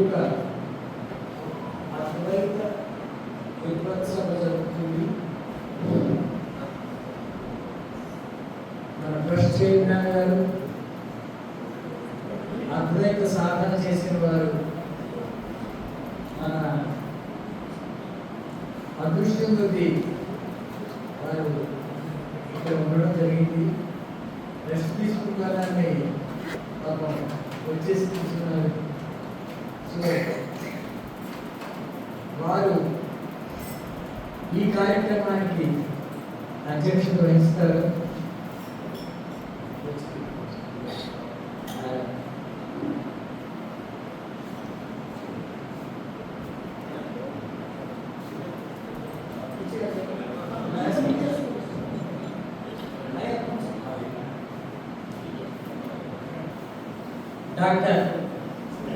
ఒక అద్వైత విద్వత్సభ జరుగుతుంది. మన ట్రస్ట్ చైర్మన్ గారు అద్వైత సాధన చేసిన వారు మన అదృష్టం కొద్ది వారు ఈ కార్యక్రమానికి అధ్యక్షత వహిస్తారు డాక్టర్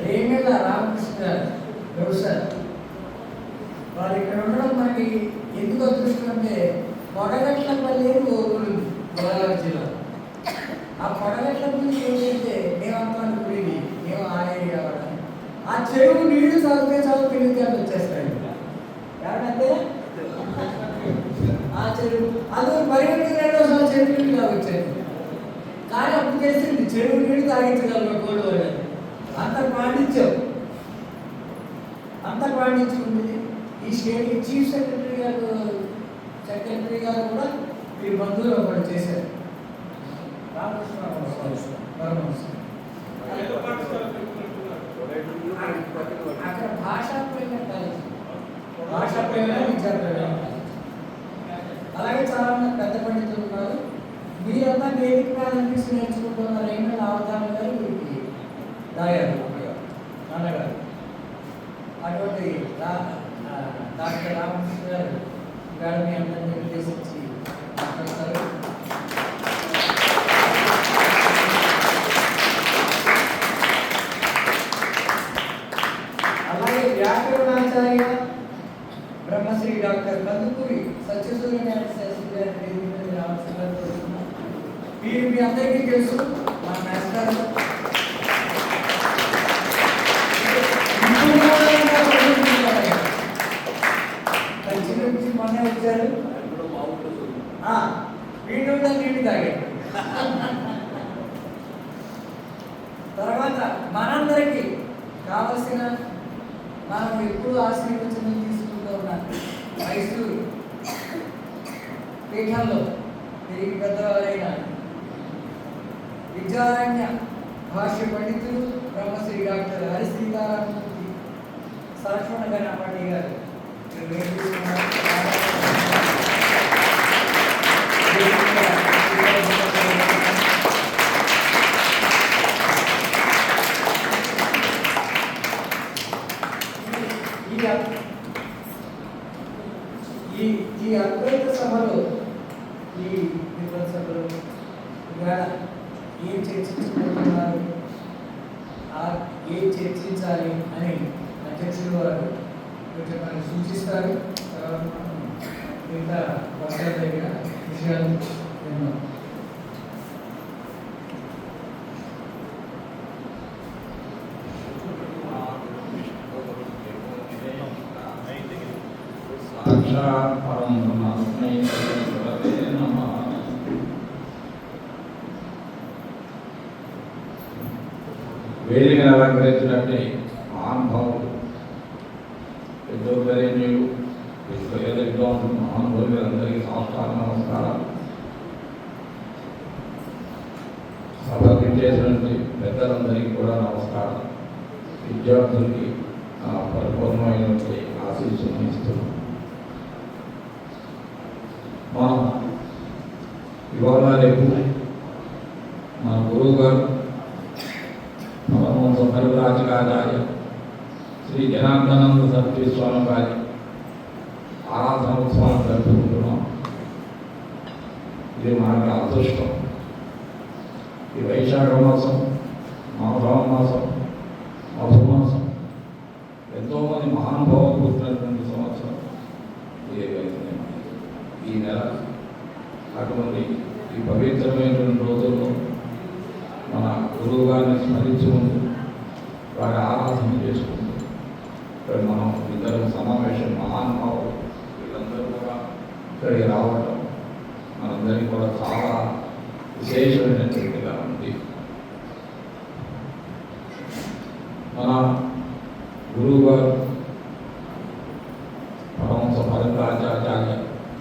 రేమెల రామకృష్ణ గారు ప్రొఫెసర్ వారు ఇక్కడ ఉండడం మనకి ఎందుకు అదృష్టం అంటే పొడగట్లపల్లి ఊరు గోదావరి జిల్లా ఆ పొడగట్లపల్లి ఏంటంటే మేమంతా అనుకునేది మేము ఆ ఏరియా ఆ చెరువు నీళ్ళు చదివితే చదువు తెలివితేటలు వచ్చేస్తాయి ఏమంటే ఆ చెరువు. అది పరిగెత్తి రెండోసారి చెరువు నీళ్ళు కానీ అప్పుడు తెలిసింది చెరువు నీళ్ళు తాగించగలరు కోడి అంత పాండిత్యం. అంత పాటించుకుంది ఈ స్టేట్ చీఫ్ సెక్రటరీ గారు సెక్రటరీ గారు కూడా ఈ బంధువులు ఒకటి చేశారు. రామకృష్ణ పరమహంస. అక్కడ భాషా ప్రేమ కాలేజ్. భాషా ప్రేమ విద్యా ప్రేమ అలాగే చాలా మంది పెద్ద పండితులు ఉన్నారు. మీరంతా వేదిక మీద అనిపిస్తూ నేర్చుకుంటున్నారు ఏమైనా అవతారం గారు వీరికి దాయారు నాన్నగారు. అటువంటి రా- ఆ, డాక్టర్ రామకృష్ణ గారు గారు మీ అందరినీ ఉద్దేశించి మాట్లాడతారు అలాగే వ్యాకరణాచార్య బ్రహ్మశ్రీ డాక్టర్ కందుకూరి సత్యసూర్య నారాయణ శాస్త్రి గారి వేదిక మీద రావాల్సిందిగా కోరుతున్నాం. వీరు మీ అందరికీ తెలుసు ఇచ్చారు మొన్న వచ్చారు ఆ, వీడు నీళ్ళు తాగాడు. తర్వాత మనందరికీ కావలసిన మనం ఎప్పుడు ఆశీర్వచనం తీసుకుంటూ ఉన్నాం. మైసూరు పీఠంలో తిరిగి పెద్దవారైన విద్యారణ్య భాష పండితులు బ్రహ్మశ్రీ డాక్టర్ హరి సీతారామూర్తి సరస్వణ గణపతి గారు. ఇక్కడ వేదికగా ఈ అద్- ఈ ఈ అద్వైత సభలో ఈ విద్వత్ సభలో ఇవాళ ఏం చర్చించుకుంటున్నారు ఆ ఏం చర్చించాలి అని అధ్యక్షులు వారు కొంచెం మనకు సూచిస్తారు తర్వాత మనం మిగతా వర్గాల దగ్గర విషయాలు విన్నాం సాక్షాత్ పరం బ్రహ్మస్మై అలంకరించినట్టే మహానుభావులు పెద్దోపరేణ్యులు వేద విద్వాంసులు మహానుభావులందరికీ సాష్టాంగ నమస్కారం సభకి చేసినటువంటి పెద్దలందరికీ కూడా నమస్కారం. విద్యార్థులకి పరిపూర్ణమైనటువంటి ఆశీస్సులు ఇస్తున్నాం మనం ఇవాళ రేపు మన గురువు గారు పరమహంస పరివ్రాజకాచార్య శ్రీ జనార్దనంద సరస్వతి స్వామి గారి ఆరాధన ఉత్సవాన్ని జరుపుకుంటున్నాం. ఇది మనకి అదృష్టం. ఈ వైశాఖ మాసం మాధవ మాసం మధుమాసం ఎంతోమంది మహానుభావం పుట్టినటువంటి సంవత్సరం ఏదైతే ఈ నెల. అటువంటి ఈ పవిత్రమైనటువంటి రోజుల్లో మన గురువు గారిని స్మరించుకుంటూ వారి ఆరాధన చేసుకుంటూ ఇక్కడ మనం ఇద్దరు సమావేశం మహానుభావులు వీళ్ళందరూ కూడా ఇక్కడికి రావటం మనందరికీ కూడా చాలా విశేషమైనటువంటిగా ఉంది మన గురువు గారు పరమహంస పరిప్రాచార్య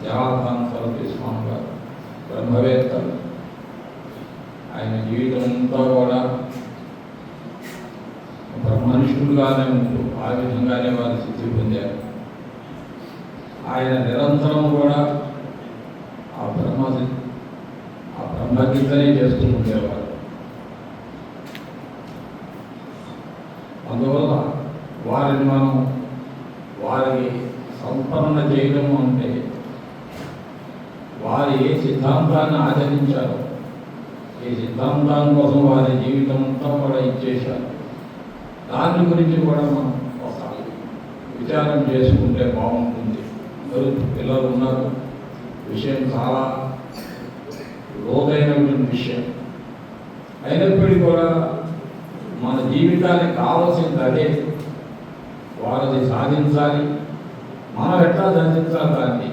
జవాహర్లాల్ సరస్వతి స్వామి గారు బ్రహ్మవేత్తలు ఆయన జీవితం అంతా కూడా బ్రహ్మనిష్ఠుడుగానే ఉంటూ ఆ విధంగానే వారు స్థితి పొందారు ఆయన నిరంతరం కూడా ఆ బ్రహ్మ ఆ బ్రహ్మగీతనే చేస్తూ ఉండేవారు అందువల్ల వారిని మనం వారికి సంపన్న చేయడము అంటే వారు ఏ సిద్ధాంతాన్ని ఆచరించారో ఈ సిద్ధాంతాల కోసం వారి జీవితం అంతా కూడా ఇచ్చేశారు. దాని గురించి కూడా మనం ఒకసారి విచారం చేసుకుంటే బాగుంటుంది. అందరూ పిల్లలు ఉన్నారు. విషయం చాలా లోతైనటువంటి విషయం. అయినప్పటికీ కూడా మన జీవితానికి కావాల్సింది అదే. వాళ్ళది సాధించాలి. మనం ఎట్లా సాధించాలి దాన్ని?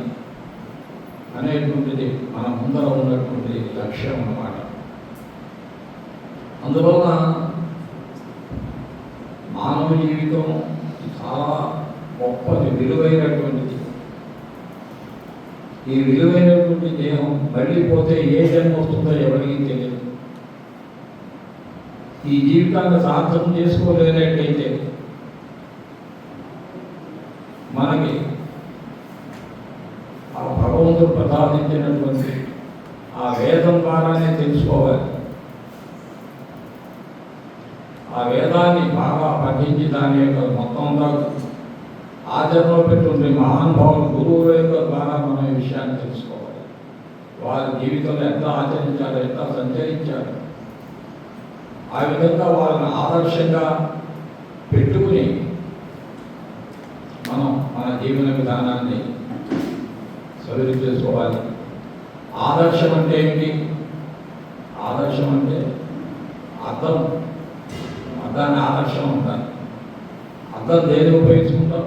అనేటువంటిది మన ముందర ఉన్నటువంటి లక్ష్యం అన్నమాట. అందువలన మానవ జీవితం చాలా గొప్పది విలువైనటువంటిది. ఈ విలువైనటువంటి దేహం మళ్ళీ పోతే ఏ జన్మ వస్తుందో ఎవరికి తెలియదు. ఈ జీవితాన్ని సార్థకం చేసుకోలేనట్టయితే మనకి ఆ భగవంతుడు ప్రసాదించినటువంటి ఆ వేదం ద్వారానే తెలుసుకోవాలి. ఆ వేదాన్ని బాగా పఠించి దాని యొక్క మొత్తం అంతా ఆచరణలో పెట్టుకునే మహానుభావులు గురువుల యొక్క ద్వారా మనం ఈ విషయాన్ని తెలుసుకోవాలి. వారి జీవితంలో ఎంత ఆచరించారు ఎంత సంచరించారు ఆ విధంగా వారిని ఆదర్శంగా పెట్టుకుని మనం మన జీవన విధానాన్ని సవిరి చేసుకోవాలి. ఆదర్శం అంటే ఏమిటి ఆదర్శం అంటే అర్థం. అర్థాన్ని ఆదర్శం ఉంటాను అర్థం దేని ఉపయోగించుకుంటాం?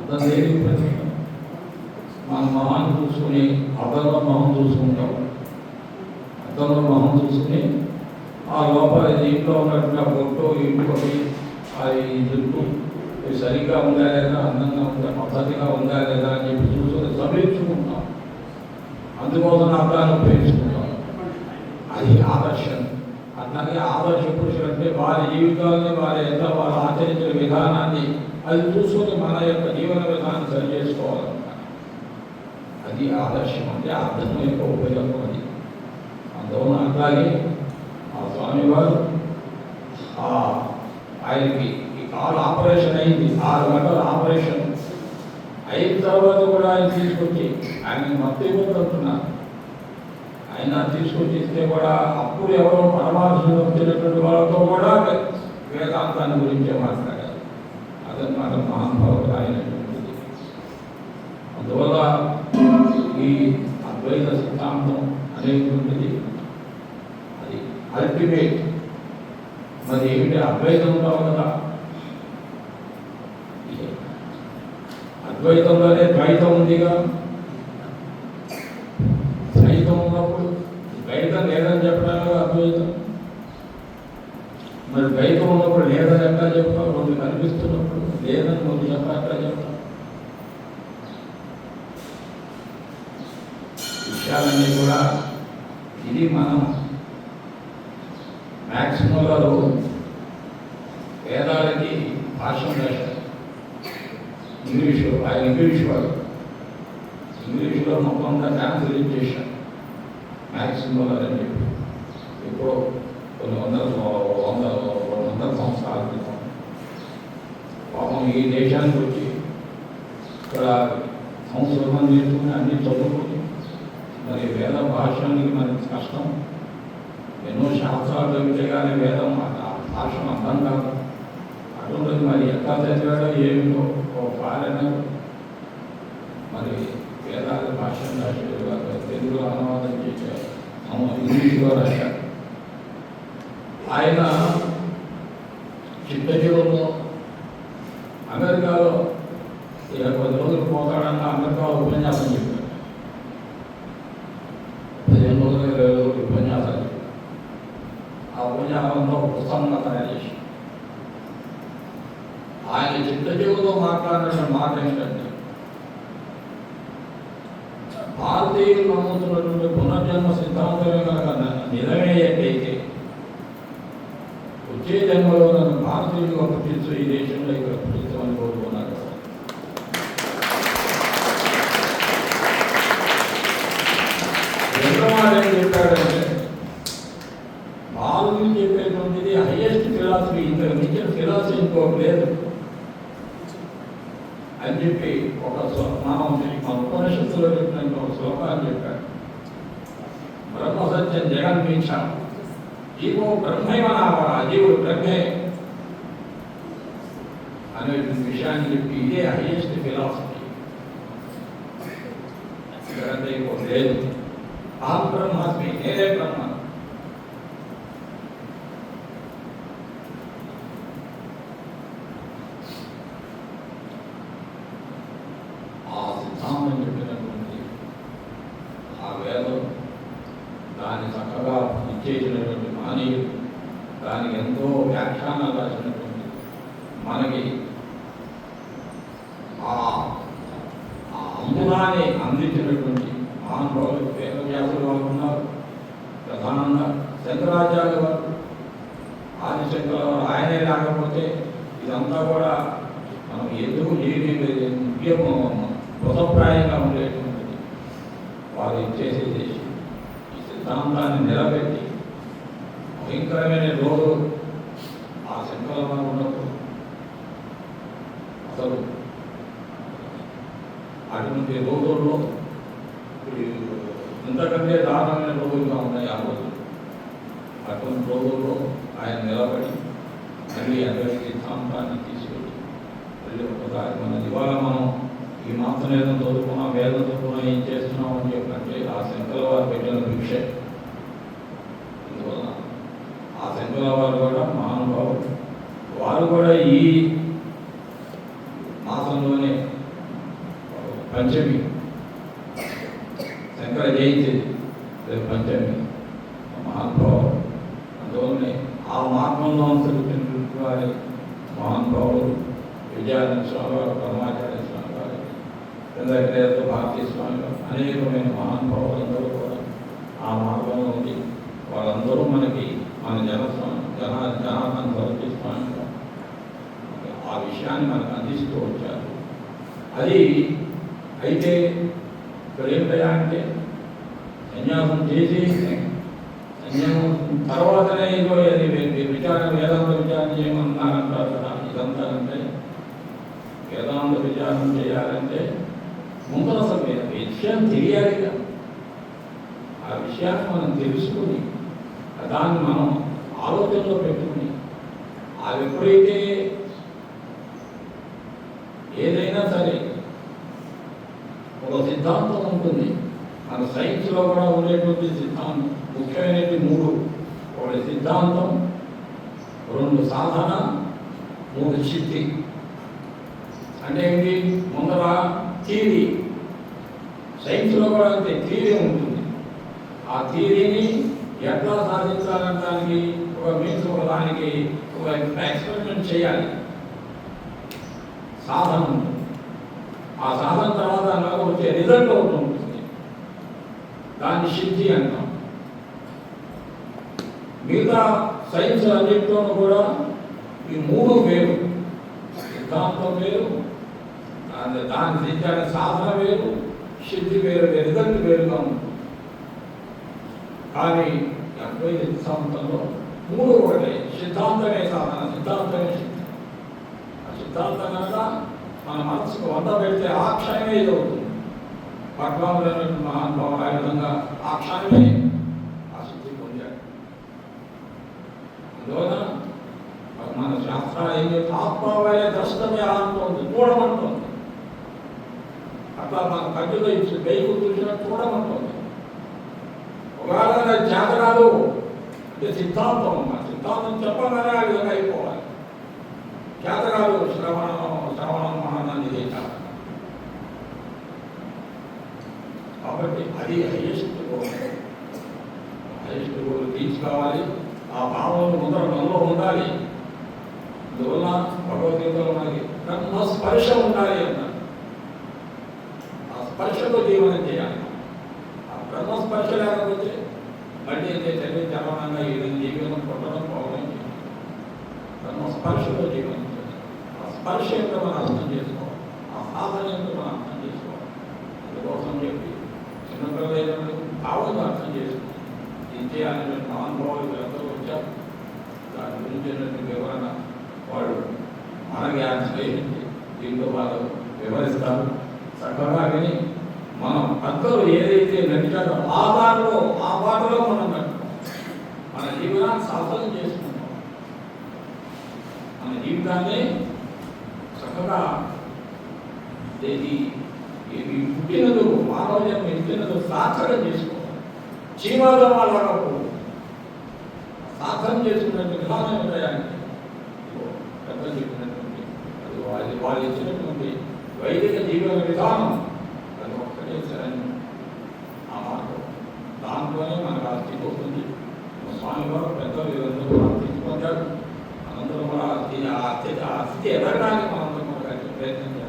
అర్థం దేని ఉపయోగించుకుంటాం? మన మొహాన్ని చూసుకుని అర్థంలో మొహం చూసుకుంటాం. అర్థంలో మొహం చూసుకుని ఆ లోపల దీంట్లో ఉన్నటువంటి ఆ ఫోటో ఇంటికి అది జుట్టు సరిగ్గా ఉందా లేదా అందంగా ఉందా పద్ధతిగా ఉందా లేదా అని చెప్పి చూసుకొని సమీక్షుకుంటాం అందుకోసం అర్థాన్ని ఉపయోగించుకుంటాం అది ఆదర్శం. అట్లాగే ఆదర్శ పురుషులు అంటే వారి జీవితాన్ని వారి ఎంత వారు ఆచరించిన విధానాన్ని అది చూసుకొని మన యొక్క జీవన విధానాన్ని సరి చేసుకోవాలన్నమాట అది ఆదర్శం అంటే అర్థం యొక్క ఉపయోగం అది. అందువలన అట్లాగే తర్వాత కూడా ఆయన తీసుకొచ్చి ఆయన మత్తిపోతున్నారు ఆయన తీసుకొచ్చి ఇస్తే కూడా అప్పుడు ఎవరో పరమార్శులు వచ్చినటువంటి వాళ్ళతో కూడా వేదాంతాన్ని గురించే మాట్లాడారు? అదనమాట మహానుభావుడు అయినటువంటిది అందువల్ల ఈ అద్వైత సిద్ధాంతం అనేటువంటిది అది అల్టిమేట్ మరి ఏమిటి అద్వైతం ఉంటావు కదా ద్వైతంలోనే ద్వైతం ఉందిగా. ద్వైతం ఉన్నప్పుడు ద్వైతం లేదని చెప్పడానికి అద్వైతం. మరి ద్వైతం ఉన్నప్పుడు లేదని ఎట్లా చెప్తావు? రెండు కనిపిస్తున్నప్పుడు లేదని ముందు చెప్పా ఎట్లా చెప్తావు? విషయాలన్నీ కూడా ఇది మనం మ్యాక్సిమం వేదాలకి భాషం రాశారు. ఇంగ్లీషు ఆయన ఇంగ్లీష్ వాళ్ళు ఇంగ్లీష్లో మొత్తం ట్రాన్స్లేట్ చేశాను మ్యాక్సిమం అని చెప్పి. ఇప్పుడు కొన్ని వందల సం- వంద రెండు వందల సంవత్సరాల క్రితం. పాపం ఈ దేశానికి వచ్చి ఇక్కడ సంస్కృతం నేర్చుకుని అన్ని చదువుకుని మరి వేద భాషానికి మనకి కష్టం. ఎన్నో శాస్త్రాలు చదివితే కానీ వేదం భాష అర్థం కాదు. అటువంటిది మరి ఎట్లా చదివాడో ఏమిటో పాలన. మరి వేదాల భాష రాశారు తెలుగులో అనువాదం చేశారు ఇంగ్లీష్లో రాశారు. ఆయన చిత్తజీవంలో అమెరికాలో ఇక కొద్ది రోజులు పోతాడన్న అమెరికా ఉపన్యాసం చెప్పారు. పదిహేను రోజులు ఇరవై రోజులు ఉపన్యాసాలు ఆ ఉపన్యాసంలో ప్రసన్న మాట ఏంటంటే భారతీయులు నమ్ముతున్నటువంటి పునర్జన్మ సిద్ధాంతమే కనుక నిజమయ్యేటైతే వచ్చే జన్మలో నన్ను భారతీయులుగా పుట్టించు ఈ దేశంలో ఇక్కడ పుట్టించమని కోరుకున్నారు కదా. రెండో ఏం చెప్పాడంటే భారతీయులు చెప్పేటువంటిది హైయెస్ట్ ఫిలాసఫీ ఇంతకు మించిన ఫిలాసఫీ ఇంకొక లేదు చెప్పి ఒక శ్లో- మనం మన ఉపనిషత్తులో చెప్పిన ఒక శ్లోకాన్ని చెప్పాడు బ్రహ్మ సత్యం జగన్ మీక్షం జీవో బ్రహ్మైవ నావర జీవుడు బ్రహ్మే అనేటువంటి విషయాన్ని చెప్పి ఇదే హైయెస్ట్ ఫిలాసఫీ జగన్ ఇంకోటి లేదు అహం బ్రహ్మాస్మి నేనే బ్రహ్మ ఆ సిద్ధాంతం చెప్పినటువంటి ఆ వేదం దాన్ని చక్కగా ఇచ్చేసినటువంటి మానవుడు దానికి ఎంతో వ్యాఖ్యానాలు రాసినటువంటి మనకి ఆ ఆ అందించినటువంటి మహానుభావులు వేదవ్యాసులు వారు ఉన్నారు ప్రధానంగా శంకరాచార్య వారు ఆదిశంకర వారు ఆయనే రాకపోతే ఇదంతా కూడా మనం ఎందుకు చేయలేదు ముఖ్యము మృతప్రాయంగా ఉండేటువంటిది. వారు ఇచ్చేసేది ఈ సిద్ధాంతాన్ని నిలబెట్టి భయంకరమైన రోజు ఆ శంకర వారు ఉన్నప్పుడు అటువంటి రోజుల్లో ఇంతకంటే దారుణమైన రోజులుగా ఉన్నాయి ఆ రోజు అటువంటి రోజుల్లో ఆయన నిలబడి మళ్ళీ అందరికీ సిద్ధాంతాన్ని తీసుకొచ్చి మళ్ళీ ఒకసారి మన ఇవాళ మనం ఈ మాత్రం ఏదో చదువుకున్నాం వేదం చదువుకున్నాం ఏం చేస్తున్నాం అని చెప్పంటే ఆ శంకర వారు పెట్టిన భిక్ష అందువల్ల ఆ శంకర వారు కూడా మహానుభావుడు వారు కూడా ఈ పంచమి. శంకర జయంతి రేపు పంచమి. మహానుభావులు అందువల్లనే ఆ మార్గంలో అనుసరించినటువంటి వారి మహానుభావులు విజయానంద స్వామి వారు పరమాచార్య స్వామి వారు చంద్రగ్రేత భారతీయ స్వామి వారు అనేకమైన మహానుభావులందరూ కూడా ఆ మార్గంలో ఉండి వాళ్ళందరూ మనకి మన జన జన జనార్దన సరస్వతి స్వామి. ఆ విషయాన్ని మనకు అందిస్తూ వచ్చారు. అది అయితే ఇక్కడ అంటే సన్యాసం చేసి సన్యాసం తర్వాతనే ఇదో అది విచారణ వేదాంత విచారణ చేయమన్నారంటారు కదా ఇదంతా అంటే వేదాంత విచారణ చేయాలంటే ముందర సమయం విషయం తెలియాలి కదా. ఆ విషయాన్ని మనం తెలుసుకుని దాన్ని మనం ఆలోచనలో పెట్టుకుని అది ఎప్పుడైతే ఏదైనా సరే ఒక సిద్ధాంతం ఉంటుంది. మన సైన్స్లో కూడా ఉండేటువంటి సిద్ధాంతం. ముఖ్యమైనటువంటి మూడు. ఒకటి సిద్ధాంతం రెండు సాధన మూడు శక్తి అంటే ఏంటి? ముందర థీరీ సైన్స్లో కూడా అంతే థీరీ ఉంటుంది. ఆ థీరీని ఎట్లా సాధించాలనడానికి ఒక మీన్స్ ఒక దానికి ఒక ఎక్స్పెరిమెంట్ చేయాలి. సాధన ఉంటుంది. ఆ సాధన తర్వాత అలాగే వచ్చే రిజల్ట్ ఒకటి ఉంటుంది. దాన్ని సిద్ధి అంటాం. మిగతా సైన్స్ అన్నింటిలోనూ కూడా ఈ మూడు వేరు. సిద్ధాంతం వేరు. దాన్ని దాని సిద్ధాన్ని సాధన వేరు. సిద్ధి వేరు రిజల్ట్ వేరుగా ఉంటుంది. కానీ అద్వైత సిద్ధాంతంలో మూడు ఒకటే. సిద్ధాంతమే సాధన సిద్ధాంతమే సిద్ధి ఆ సిద్ధాంతం కనుక మన మనసుకు వంద పెడితే ఆ క్షణమే ఇది అవుతుంది మహానుభావులు ఆ విధంగా ఆ క్షణమే ఆ శుద్ధి పొందాడు. అందువలన మన శాస్త్రాలు ఏం చెప్తే ఆత్మవయ ద్రష్టమే అంటుంది చూడమంటుంది. అట్లా మన కళ్ళులో ఇచ్చి బైకు చూసినా చూడమంటుంది. ఒకవేళ జాతకాలు అంటే సిద్ధాంతం అన్నమాట. సిద్ధాంతం చెప్పగానే ఆ విధంగా అయిపోవాలి. జాతకాలు శ్రవణం చేత కాబట్టి అది హైయెస్ట్ గోల్ హైయెస్ట్ గోల్ తీసుకోవాలి ఆ భావం ముందర మనలో ఉండాలి. అందువల్ల భగవద్గీతలో మనకి బ్రహ్మ స్పర్శ ఉండాలి అన్నారు ఆ స్పర్శతో జీవనం చేయాలి. ఆ స్పర్శ లేకపోతే మళ్ళీ అయితే చదివి చరవణంగా ఈరోజు జీవనం కొట్టడం పోవడం. బ్రహ్మ స్పర్శతో జీవనం ఆ స్పర్శ యొక్క మనం అర్థం చేసుకోవాలి. ఆ మనం అర్థం చేసుకోవాలి. అందుకోసం చెప్పి చిన్న చిన్నపిల్లలైనప్పుడు భావంగా అర్థం చేసుకుని ఏం చేయాలని మహానుభావులు వీళ్ళందరూ వచ్చారు. దాని గురించి వివరణ వాళ్ళు మన జ్ఞానం స్వీకరించి దీంతో వాళ్ళు వివరిస్తారు. చక్కగా విని మనం పెద్దలు ఏదైతే నడిచారో ఆ దారిలో ఆ బాటలో మనం మన జీవనాన్ని సాధన చేసుకుంటాం. మన జీవితాన్ని చక్కగా ఇది ఇది పుట్టినందుకు మానవ జన్మ ఎత్తినందుకు సార్థకం చేసుకోవాలి. చీమలో వాళ్ళకు సాధన చేసుకునే విధానం ఉంటాయండి పెద్దలు చెప్పినటువంటి అది వాళ్ళు వాళ్ళు ఇచ్చినటువంటి వైదిక జీవన విధానం. అది ఒక్కటే సరైన ఆ మార్గం. దాంట్లోనే మనకు ఆస్తి పోతుంది. వస్తుంది స్వామి వారు పెద్దలు ఇదంతా ఆస్తి పొందారు. అనంతరం కూడా ఆస్తి ఆస్తి ఆ ఎదగడానికి మనందరం కూడా ప్రయత్నం చేస్తామని